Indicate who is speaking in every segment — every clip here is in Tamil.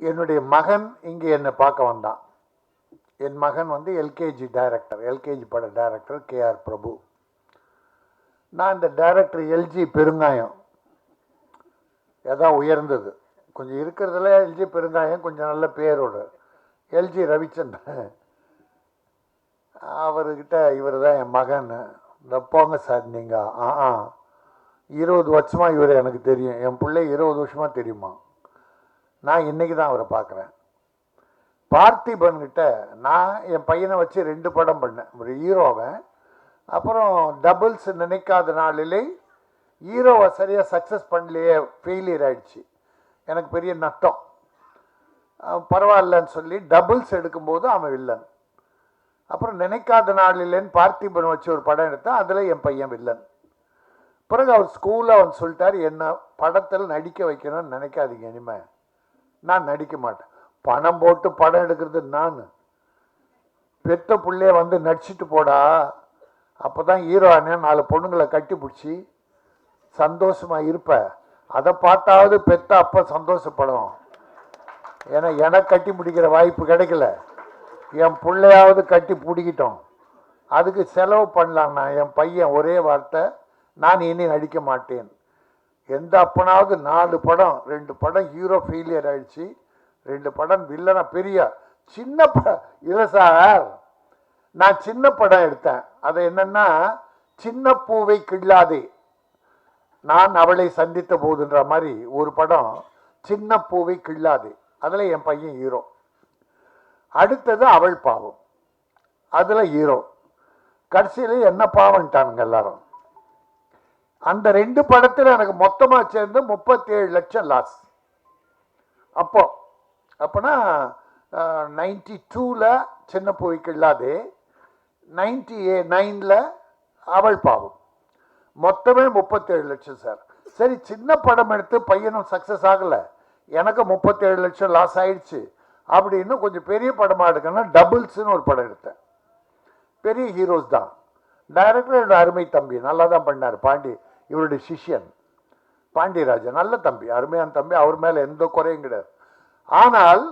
Speaker 1: என்னுடைய மகன் இங்கே என்னை பார்க்க வந்தான். என் மகன் வந்து எல்கேஜி டைரக்டர் எல்கேஜி பட டைரக்டர் கேஆர் பிரபு. நான் இந்த டைரக்டர் எல்ஜி பெருங்காயம் எதான் உயர்ந்தது. கொஞ்சம் இருக்கிறதுல எல்ஜி பெருங்காயம் கொஞ்சம் நல்ல பேரோடு. எல்ஜி ரவிச்சந்திரன். அவர்கிட்ட இவர் தான் என் மகன். இந்த போங்க சார் நீங்கள் ஆ ஆ. இருபது வருஷமாக இவர் எனக்கு தெரியும். என் பிள்ளை இருபது வருஷமாக தெரியுமா? நான் இன்னைக்கு தான் அவரை பார்க்குறேன். பார்த்திபன்கிட்ட நான் என் பையனை வச்சு ரெண்டு படம் பண்ணேன். ஒரு ஹீரோவை அப்புறம் டபுள்ஸ் நினைக்காத நாளிலே ஹீரோவை சரியாக சக்ஸஸ் பண்ணலையே ஃபெயிலியர் ஆயிடுச்சு. எனக்கு பெரிய நட்டம். பரவாயில்லன்னு சொல்லி டபுள்ஸ் எடுக்கும்போது அவன் வில்லன் அப்புறம் நினைக்காத நாளிலேன்னு பார்த்திபன் வச்சு ஒரு படம் எடுத்தேன் அதில் என் பையன் வில்லன் பிறகு அவர் ஸ்கூலில் அவன் சொல்லிட்டார் என்ன படத்தில் நடிக்க வைக்கணும்னு நினைக்காதீங்க இனிமே. நான் நடிக்க மாட்டேன். பணம் போட்டு படம் எடுக்கிறது நான். பெத்த பிள்ளைய வந்து நடிச்சிட்டு போடா. அப்போ தான் ஹீரோ அண்ணன் நாலு பொண்ணுங்களை கட்டி பிடிச்சி சந்தோஷமாக இருப்பேன் அதை பார்த்தாவது பெத்த அப்போ சந்தோஷப்படும். ஏன்னா எனக்கு கட்டி பிடிக்கிற வாய்ப்பு கிடைக்கல. என் பிள்ளையாவது கட்டி பிடிக்கிட்டோம். அதுக்கு செலவு பண்ணலாம் நான் என் பையன் ஒரே வார்த்தை நான் இனி நடிக்க மாட்டேன். எந்த அப்பனாவது நாலு படம் ரெண்டு படம் ஹீரோ ஃபெயிலியர் ஆயிடுச்சு. ரெண்டு படம் வில்லனா பெரிய சின்ன படம் இல்லை சார் நான் சின்ன படம் எடுத்தேன். அது என்னன்னா சின்ன பூவை கிள்ளாதே. நான் அவளை சந்தித்த போதுன்ற மாதிரி ஒரு படம் சின்ன பூவை கிள்ளாதே. அதில் என் பையன் ஹீரோ அடுத்தது அவள் பாவம். அதில் ஹீரோ கடைசியில் என்ன பாவம்ட்டானுங்க எல்லாரும்? அந்த ரெண்டு படத்தில் எனக்கு மொத்தமாக சேர்ந்து முப்பத்தி ஏழு லட்சம் லாஸ் அப்போ அப்போனா நைன்டி டூவில் சின்ன பூவிக்கு இல்லாதே நைன்டி ஏ நைனில் அவள் பாவம். மொத்தமே முப்பத்தேழு லட்சம் சார் சரி சின்ன படம் எடுத்து பையனும் சக்ஸஸ் ஆகலை. எனக்கு முப்பத்தேழு லட்சம் லாஸ் ஆயிடுச்சு. அப்படின்னு கொஞ்சம் பெரிய படமாக எடுக்கணும்னா டபுள்ஸ்னு ஒரு படம் எடுத்தேன். பெரிய ஹீரோஸ் தான். டைரக்டர் அருமை தம்பி. நல்லா தான் பண்ணார். பாண்டி இவருடைய சிஷ்யன் பாண்டியராஜன் நல்ல தம்பி அருமையான தம்பி அவர் மேலே எந்த குறையும் கிடையாது. ஆனால்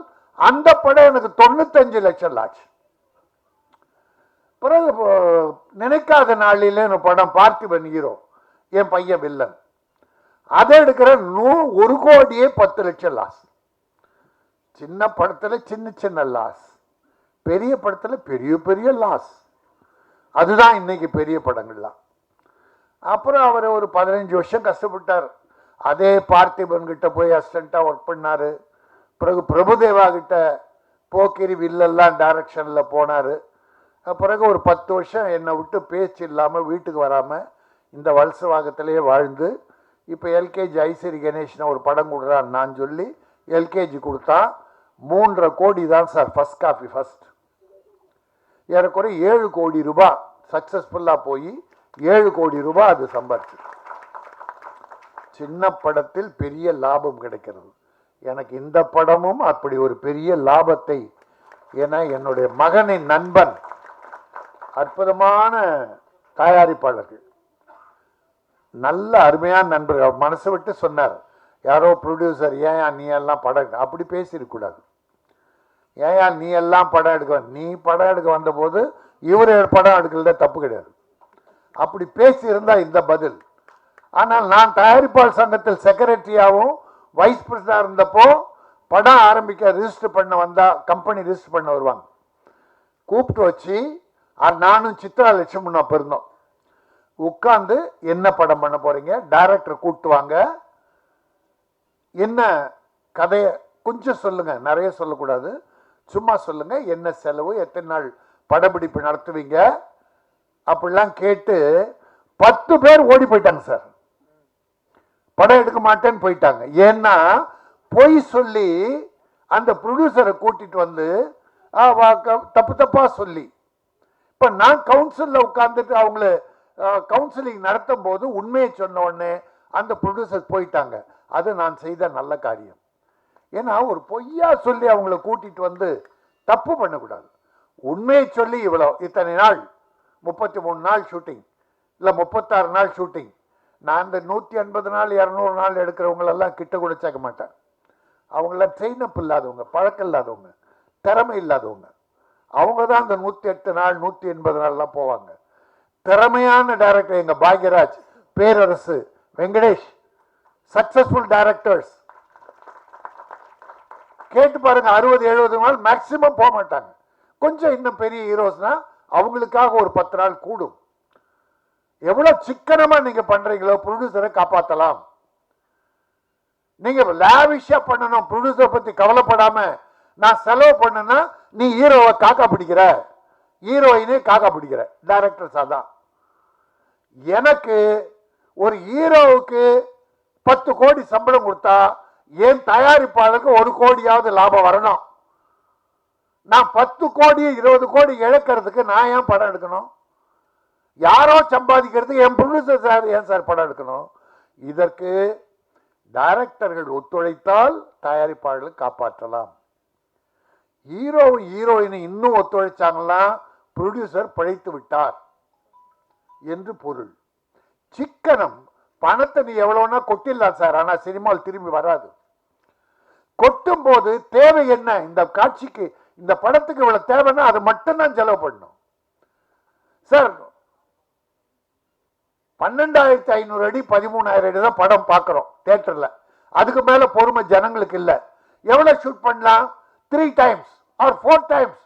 Speaker 1: அந்த படம் எனக்கு தொண்ணூத்தஞ்சு லட்சம் லாச்சு பிறகு நினைக்காத நாளிலே ஒரு படம் பார்த்திபன் ஹீரோ என் பையன் வில்லன். அதை எடுக்கிற நூ ஒரு கோடியே பத்து லட்சம் லாஸ் சின்ன படத்தில் சின்ன சின்ன லாஸ் பெரிய படத்தில் பெரிய பெரிய லாஸ் அதுதான் இன்னைக்கு பெரிய படங்கள்லாம். அப்புறம் அவர் ஒரு பதினஞ்சு வருஷம் கஷ்டப்பட்டார். அதே பார்த்திபன் கிட்ட போய் அசிஸ்டண்டா ஒர்க் பண்ணார். பிறகு பிரபுதேவா கிட்ட போக்கிரி வில்லெல்லாம் டைரக்ஷனில் போனாரு. பிறகு ஒரு பத்து வருஷம் என்னை விட்டு பேச்சு இல்லாமல் வீட்டுக்கு வராமல் இந்த வலசவாகத்திலேயே வாழ்ந்து இப்போ எல்கேஜி ஐஸ்வரி கணேஷன் ஒரு படம் கொடுறான்னு நான் சொல்லி எல்கேஜி கொடுத்தா மூன்றரை கோடி தான் சார் ஃபஸ்ட் காப்பி ஃபஸ்ட் ஏறக்குறைய ஏழு கோடி ரூபாய் சக்ஸஸ்ஃபுல்லாக போய் ஏழு கோடி ரூபாய் அது சம்பாரிச்சு. சின்ன படத்தில் பெரிய லாபம் கிடைக்கிறது. எனக்கு இந்த படமும் அப்படி ஒரு பெரிய லாபத்தை என என்னுடைய மகனின் நண்பன் அற்புதமான தயாரிப்பாளர்கள் நல்ல அருமையான நண்பர்கள் அவர் விட்டு சொன்னார் யாரோ ப்ரொடியூசர் ஏன் நீ எல்லாம் படம் எடுக்க? அப்படி பேசியிருக்கக்கூடாது ஏன் நீ எல்லாம் படம் எடுக்க? நீ படம் எடுக்க வந்தபோது இவர் படம் எடுக்கிறத தப்பு கிடையாது. அப்படி பேசியிருந்தா இந்த பதில். ஆனால் நான் தயாரிப்பாளர் சங்கத்தில் செக்ரட்டரியாகவும் வைஸ் பிரசிடண்டாக இருந்தப்போ படம் ஆரம்பிக்க ரிஜிஸ்டர் பண்ண வந்தால் கம்பெனி ரிஜிஸ்டர் பண்ண வருவாங்க. கூப்பிட்டு வச்சு நானும் சித்ரா லட்சுமணன் அப்போ இருந்தோம். உட்காந்து என்ன படம் பண்ண போகிறீங்க டைரக்டர் கூப்பிட்டு வாங்க. என்ன கதையை கொஞ்சம் சொல்லுங்கள் நிறைய சொல்லக்கூடாது. சும்மா சொல்லுங்கள் என்ன செலவு? எத்தனை நாள் படப்பிடிப்பு நடத்துவீங்க? அப்படிலாம் கேட்டு பத்து பேர் ஓடி போயிட்டாங்க சார். படம் எடுக்க மாட்டேன்னு போயிட்டாங்க. ஏன்னா பொய் சொல்லி அந்த ப்ரொடியூசரை கூட்டிட்டு வந்து வா- க- தப்பு தப்பா சொல்லி. இப்ப நான் கவுன்சிலில் உட்கார்ந்துட்டு அவங்கள கவுன்சிலிங் நடத்தும் போது உண்மையை சொன்ன உடனே அந்த ப்ரொடியூசர் போயிட்டாங்க. அது நான் செய்த நல்ல காரியம். ஏன்னா ஒரு பொய்யா சொல்லி அவங்கள கூட்டிட்டு வந்து தப்பு பண்ணக்கூடாது. உண்மையை சொல்லி இவ்வளோ இத்தனை நாள் முப்பத்தி மூணு நாள் ஷூட்டிங் இல்லை முப்பத்தாறு நாள் ஷூட்டிங் நான் இந்த நூற்றி எண்பது நாள் இரநூறு நாள் எடுக்கிறவங்களெல்லாம் கிட்ட கூட சேர்க்க மாட்டேன். அவங்களாம் ட்ரெயின் அப் இல்லாதவங்க பழக்கம் இல்லாதவங்க திறமை இல்லாதவங்க. அவங்க தான் அந்த நூற்றி எட்டு நாள் நூற்றி எண்பது நாள்லாம் போவாங்க. திறமையான டைரக்டர் எங்கள் பாக்யராஜ் பேரரசு வெங்கடேஷ் சக்சஸ்ஃபுல் டைரக்டர்ஸ் கேட்டு பாருங்க அறுபது எழுபது நாள் மேக்சிமம் போக மாட்டாங்க. கொஞ்சம் இன்னும் பெரிய ஹீரோஸ்னால் அவங்களுக்காக ஒரு பத்து நாள் கூடும். எவ்வளவு சிக்கனமா நீங்க பண்றீங்களோ ப்ரொடியூசரை காப்பாற்றலாம் நீங்க லேவிஷாக பண்ணணும் ப்ரொடியூசரை பத்தி கவலைப்படாம நான் செலவு பண்ணேன்னா நீ ஹீரோவை காக்கா பிடிக்கிற. ஹீரோயினே காக்கா பிடிக்கிற. டைரக்டர்ஸ் தான். எனக்கு ஒரு ஹீரோவுக்கு பத்து கோடி சம்பளம் கொடுத்தா என் தயாரிப்பாளருக்கு ஒரு கோடியாவது லாபம் வரணும். நான் பத்து கோடி இருபது கோடி இழக்கிறதுக்கு நான் ஏன் படம் எடுக்கணும்? யாரோ சம்பாதிக்கிறதுக்கு என் ப்ரொடியூசர் சார் ஏன் சார் படம் எடுக்கணும்? இதற்கு டைரக்டர்கள் ஒத்துழைத்தால் தயாரிப்பாளர்களை காப்பாற்றலாம். ஹீரோ ஹீரோயினை இன்னும் ஒத்துழைச்சாங்கன்னா ப்ரொடியூசர் பிழைத்து விட்டார் என்று பொருள். சிக்கனம். பணத்தை நீ எவ்வளோனா கொட்டிடலாம் சார் ஆனால் சினிமாவில் திரும்பி வராது. கொட்டும் போது தேவை என்ன? இந்த காட்சிக்கு இந்த படத்துக்கு இவ்வளவு தேவைன்னா அது மட்டும்தான் செலவு பண்ணும் சார் பன்னெண்டாயிரத்தி ஐநூறு அடி பதிமூணாயிரம் அடி தான் படம் பார்க்குறோம் தேட்டரில். அதுக்கு மேலே பொறுமை ஜனங்களுக்கு இல்லை. எவ்வளோ ஷூட் பண்ணலாம்? Three times or four times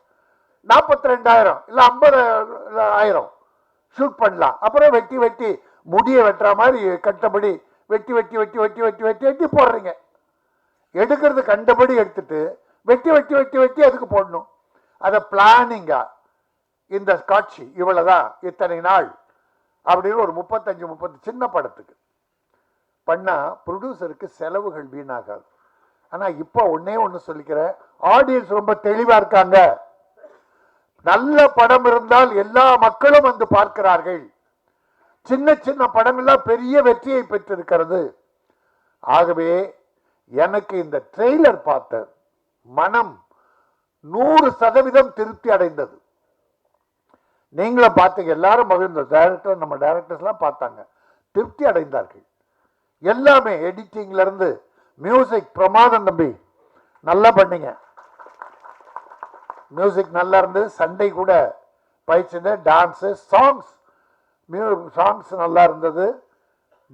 Speaker 1: நாற்பத்தி ரெண்டாயிரம் இல்லை ஐம்பது ஆயிரம் ஷூட் பண்ணலாம். அப்புறம் வெட்டி வெட்டி முடியை வெட்டுற மாதிரி கட்டபடி வெட்டி வெட்டி வெட்டி வெட்டி வெட்டி வெட்டி வெட்டி போடுறீங்க. எடுக்கிறது கண்டபடி எடுத்துட்டு வெட்டி வெட்டி வெட்டி வெட்டி அதுக்கு போடணும். அதை பிளானிங்காக இந்த காட்சி இவ்வளோதான் இத்தனை நாள் அப்படின்னு ஒரு முப்பத்தஞ்சு முப்பது சின்ன படத்துக்கு. பண்ணால் ப்ரொடியூசருக்கு செலவுகள் வீணாகாது. ஆனால் இப்போ ஒன்னே ஒன்று சொல்லிக்கிறேன். ஆடியன்ஸ் ரொம்ப தெளிவாக இருக்காங்க. நல்ல படம் இருந்தால் எல்லா மக்களும் வந்து பார்க்கிறார்கள். சின்ன சின்ன படங்கள்லாம் பெரிய வெற்றியை பெற்றிருக்கிறது. ஆகவே எனக்கு இந்த ட்ரெய்லர் பார்த்த மனம் நூறு சதவீதம் திருப்தி அடைந்தது. நீங்களும் பார்த்தீங்க எல்லாரும் மகிழ்ந்த டைரக்டர் நம்ம டைரக்டர்ஸ்லாம் பார்த்தாங்க. திருப்தி அடைந்தார்கள். எல்லாமே எடிட்டிங்லேருந்து மியூசிக் பிரமாதம் தம்பி. நல்லா பண்ணீங்க. மியூசிக் நல்லா இருந்து சண்டை கூட பயிற்சின்னு டான்ஸு சாங்ஸ் மியூ சாங்ஸ் நல்லா இருந்தது.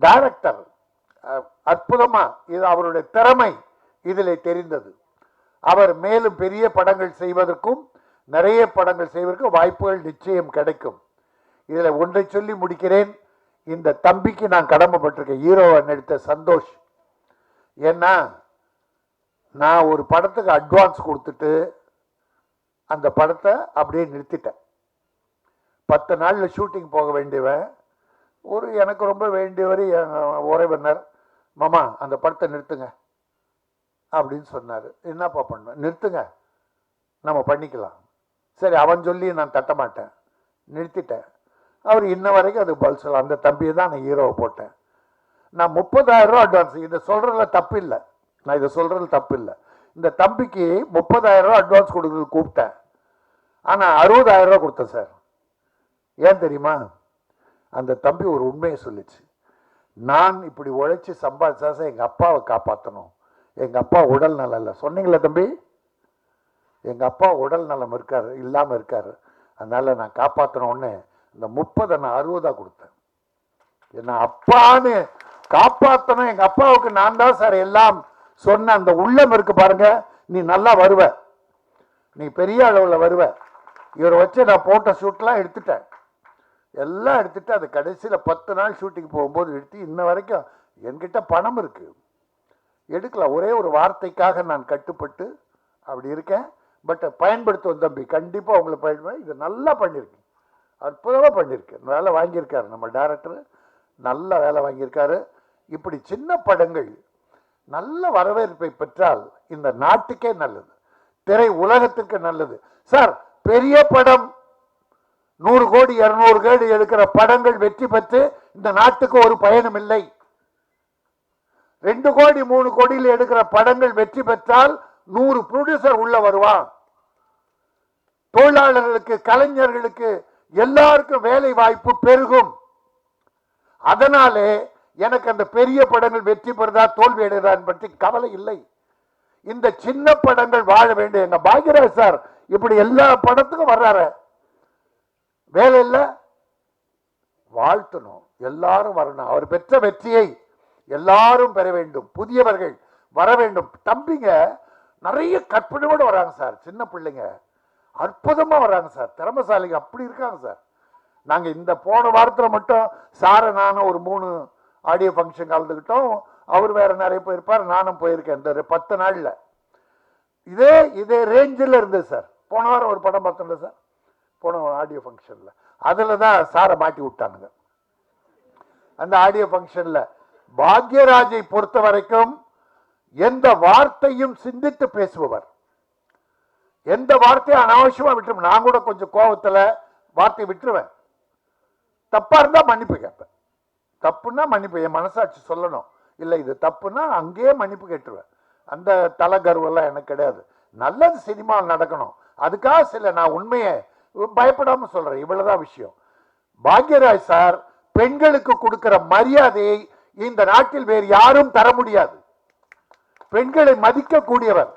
Speaker 1: டைரக்டர் அற்புதமாக இது அவருடைய திறமை இதில் தெரிந்தது. அவர் மேலும் பெரிய படங்கள் செய்வதற்கும் நிறைய படங்கள் செய்வதற்கும் வாய்ப்புகள் நிச்சயம் கிடைக்கும். இதில் ஒன்றை சொல்லி முடிக்கிறேன். இந்த தம்பிக்கு நான் கடமைப்பட்டிருக்கேன். ஹீரோவை நடித்த சந்தோஷ். ஏன்னா நான் ஒரு படத்துக்கு அட்வான்ஸ் கொடுத்துட்டு அந்த படத்தை அப்படியே நிறுத்திட்டேன். பத்து நாளில் ஷூட்டிங் போக வேண்டியவன் ஒரு எனக்கு ரொம்ப வேண்டியவர் என் உறவினர். மாமா அந்த படத்தை நிறுத்துங்க. அப்படின்னு சொன்னார். என்னப்பா பண்ணுவேன்? நிறுத்துங்க. நம்ம பண்ணிக்கலாம். சரி அவன் சொல்லி நான் தட்ட மாட்டேன். நிறுத்திட்டேன். அவர் இன்ன வரைக்கும் அது பதில் சொல்ல அந்த தம்பியை தான் நான் ஹீரோவை போட்டேன். நான் முப்பதாயிரம் ரூபா அட்வான்ஸ் இதை சொல்கிறதுல தப்பு இல்லை. நான் இதை சொல்கிறதுல தப்பு இல்லை. இந்த தம்பிக்கு முப்பதாயிரம் ரூபா அட்வான்ஸ் கொடுக்குறது கூப்பிட்டேன். ஆனால் அறுபதாயிரம் ரூபா கொடுத்தேன் சார் ஏன் தெரியுமா? அந்த தம்பி ஒரு உண்மையை சொல்லிச்சு. நான் இப்படி உழைச்சி சம்பாதிச்சா சார் எங்கள் அப்பாவை காப்பாற்றணும் எங்கள் அப்பா உடல் நலம் இல்லை. சொன்னீங்களே தம்பி? எங்கள் அப்பா உடல் நலம் இருக்கார் இல்லாமல் இருக்கார். அதனால் நான் காப்பாற்றினோடனே இந்த முப்பதை நான் அறுபதாக கொடுத்தேன். என்ன அப்பான்னு காப்பாற்றணும் எங்கள் அப்பாவுக்கு நான் தான் சார் எல்லாம் சொன்ன அந்த உள்ளம் இருக்கு பாருங்க. நீ நல்லா வருவ. நீ பெரிய அளவில் வருவ. இவரை வச்சு நான் போட்ட ஷூட்லாம் எடுத்துட்டேன். எல்லாம் எடுத்துட்டு அது கடைசியில் பத்து நாள் ஷூட்டிங் போகும்போது எடுத்து இன்ன வரைக்கும் என்கிட்ட பணம் இருக்குது எடுக்கலாம். ஒரே ஒரு வார்த்தைக்காக நான் கட்டுப்பட்டு அப்படி இருக்கேன். பட் பயன்படுத்துவோம் தம்பி. கண்டிப்பாக உங்களை பயன்படுத்த இது நல்லா பண்ணியிருக்கேன் அற்புதமாக பண்ணியிருக்கேன் வேலை வாங்கியிருக்காரு நம்ம டேரக்டர் நல்ல வேலை வாங்கியிருக்காரு. இப்படி சின்ன படங்கள் நல்ல வரவேற்பை பெற்றால் இந்த நாட்டுக்கே நல்லது. திரை உலகத்துக்கு நல்லது. சார் பெரிய படம். நூறு கோடி இரநூறு கோடி எடுக்கிற படங்கள் வெற்றி பெற்று இந்த நாட்டுக்கு ஒரு பயனும் இல்லை. ரெண்டு கோடி மூணு கோடியில் எடுக்கிற படங்கள் வெற்றி பெற்றால் நூறு ப்ரொடியூசர் உள்ள வருவான் தொழிலாளர்களுக்கு கலைஞர்களுக்கு எல்லாருக்கும் வேலை வாய்ப்பு பெருகும். அதனாலே எனக்கு அந்த பெரிய படங்கள் வெற்றி பெறுதா தோல்வி அடைதான் பற்றி கவலை இல்லை. இந்த சின்ன படங்கள் வாழ வேண்டும் எங்க பாக்யராஜ் சார் இப்படி எல்லா படத்துக்கும் வர்றாரு. வேலை இல்லை வாழ்த்தணும். எல்லாரும் வரணும். அவர் பெற்ற வெற்றியை எல்லாரும் பெற வேண்டும் புதியவர்கள் வர வேண்டும். தம்பிங்க நிறைய கற்பனையோடு வராங்க சார் சின்ன பிள்ளைங்க. அற்புதமாக வராங்க சார் திறமசாலிங்க அப்படி இருக்காங்க சார். நாங்கள் இந்த போன வாரத்தில் மட்டும் சாரை நானும் ஒரு மூணு ஆடியோ ஃபங்க்ஷன் கலந்துக்கிட்டோம். அவர் வேற நிறைய போயிருப்பார் நானும் போயிருக்கேன் இந்த ஒரு பத்து நாளில். இதே இதே ரேஞ்சில் இருந்தது சார். போன வாரம் ஒரு படம் பார்த்தோம்ல சார் போன ஆடியோ ஃபங்க்ஷனில் அதில் தான் சாரை மாட்டி விட்டானுங்க. அந்த ஆடியோ ஃபங்க்ஷனில் பாக்யராஜை பொறுத்த வரைக்கும் எந்த வார்த்தையும் சிந்தித்து பேசுபவர். எந்த வார்த்தையும் அனாவசியமா விட்டுருவேன் நான் கூட கொஞ்சம் கோபத்துல வார்த்தையை விட்டுருவேன். தப்பா இருந்தா மன்னிப்பு கேட்பேன். தப்புன்னா மன்னிப்பு என் மனசாட்சி சொல்லணும். இல்லை இது தப்புன்னா அங்கேயே மன்னிப்பு கேட்டுருவேன். அந்த தலைகர்வெல்லாம் எனக்கு கிடையாது. நல்லது சினிமா நடக்கணும். அதுக்காக சில நான் உண்மையை பயப்படாம சொல்றேன். இவ்வளவுதான் விஷயம். பாக்யராஜ் சார் பெண்களுக்கு கொடுக்கிற மரியாதையை இந்த நாட்டில் வேறு யாரும் தர முடியாது. பெண்களை மதிக்கக்கூடியவர்.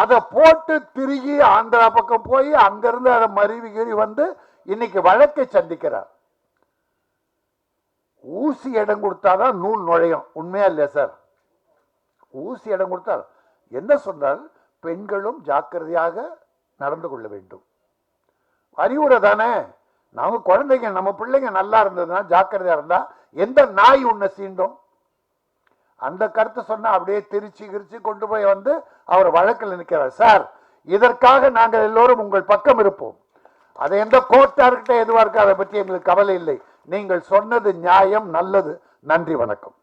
Speaker 1: அதை போட்டு திருகி ஆந்திரா பக்கம் போய் அங்கிருந்து அதை மருவி கிரி வந்து இன்னைக்கு வழக்கை சந்திக்கிறார். ஊசி இடம் கொடுத்தாதான் நூல் நுழையும். உண்மையா இல்லையா சார்? ஊசி இடம் கொடுத்தால் என்ன சொன்னால் பெண்களும் ஜாக்கிரதையாக நடந்து கொள்ள வேண்டும். அறிவுரை தானே. நம்ம குழந்தைங்க நம்ம பிள்ளைங்க நல்லா இருந்ததுன்னா ஜாக்கிரதையா இருந்தா எந்த நாய் உன்னை சீண்டும்? அந்த கருத்தை சொன்னா அப்படியே திருச்சி கிரிச்சி கொண்டு போய் வந்து அவர் வழக்கில் நிற்கிறார். சார் இதற்காக நாங்கள் எல்லோரும் உங்கள் பக்கம் இருப்போம். அது எந்த கோர்ட்டா இருக்கட்டும் எதுவா அதை பற்றி எங்களுக்கு கவலை இல்லை. நீங்கள் சொன்னது நியாயம் நல்லது. நன்றி வணக்கம்.